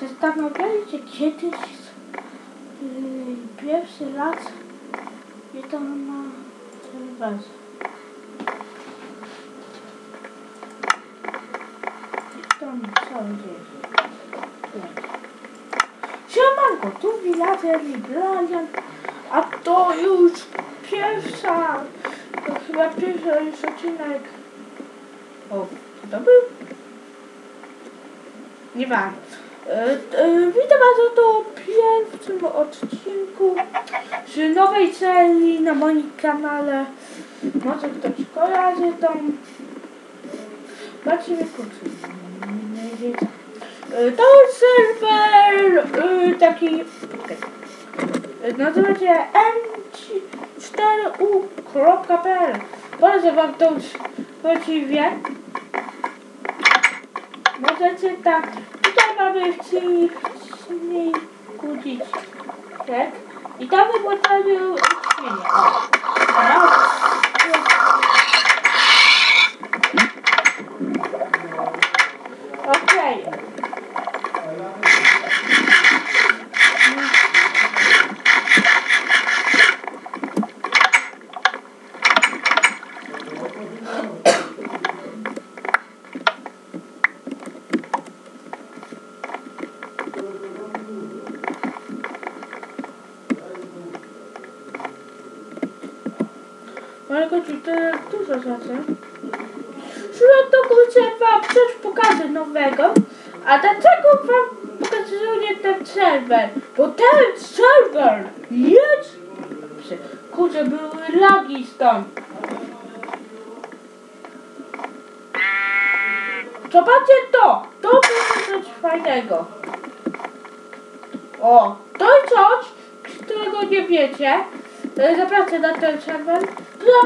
Zastanawiali się kiedyś yy, pierwszy raz to na to mi co dzieje. Siemanko, tu Villager i Brian, a to już pierwsza, to chyba pierwszy już odcinek. O, to był? Nie ma. E, e, witam Was to pierwszym odcinku z nowej serii na moim kanale. Może ktoś kojarzy tą. Patrzcie kurczę. E, To serwer taki. Nazywa się m4u.pl Polecam Wam to właściwie. Możecie tak. Tutaj mamy silniku dziś. Tak? I tam wypłacają świnie. O. Raz. Okej. Mojego tutaj dużo rzeczy. To kurczę wam coś pokażę nowego. A dlaczego wam pokazuję ten serwer? Bo ten serwer jest... Kurczę, były lagi stąd. Zobaczcie to! To będzie coś fajnego. O, to jest coś, którego nie wiecie. Zapraszam na ten serwer.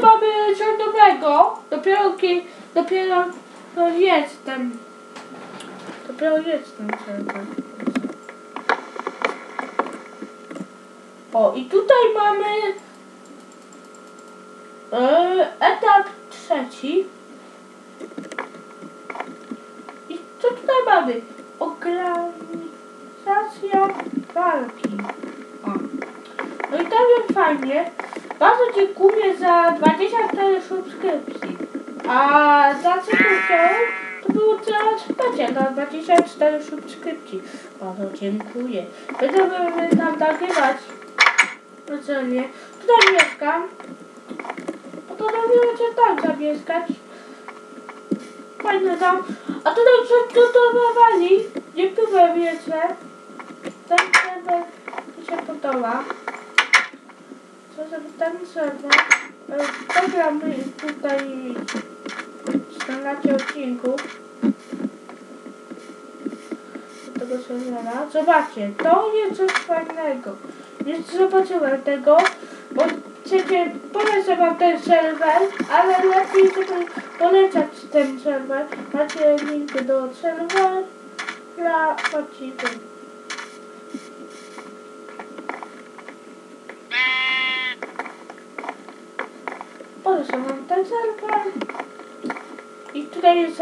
Mamy coś nowego. Dopiero, dopiero no jest ten. Dopiero jest ten serwer. O, i tutaj mamy e, etap trzeci. I co tutaj mamy? Organizacja walki. No to fajnie. Bardzo dziękuję za 24 subskrypcji. A za co to to było coraz będzie na 24 subskrypcji. Bardzo dziękuję. Będziemy tam nagrywać. Specjalnie. Tutaj mieszkam. A to robiło się tam zamieszkać. Fajne tam. A tutaj przygotowywali. Niektóre wiecie. Ten serwer mi się podoba. Co za ten serwer? Nagramy tutaj 14 odcinków tego serwera. Zobaczcie, to jest coś fajnego. Nie zobaczyłem tego, bo chcecie polecam wam ten serwer, ale lepiej żeby polecać ten serwer. Macie link do serwera właściwy. Polecam wam ten serwer. I tutaj jest.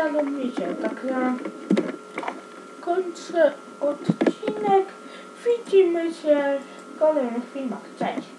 Tak ja kończę odcinek. Widzimy się w kolejnych filmach. Cześć!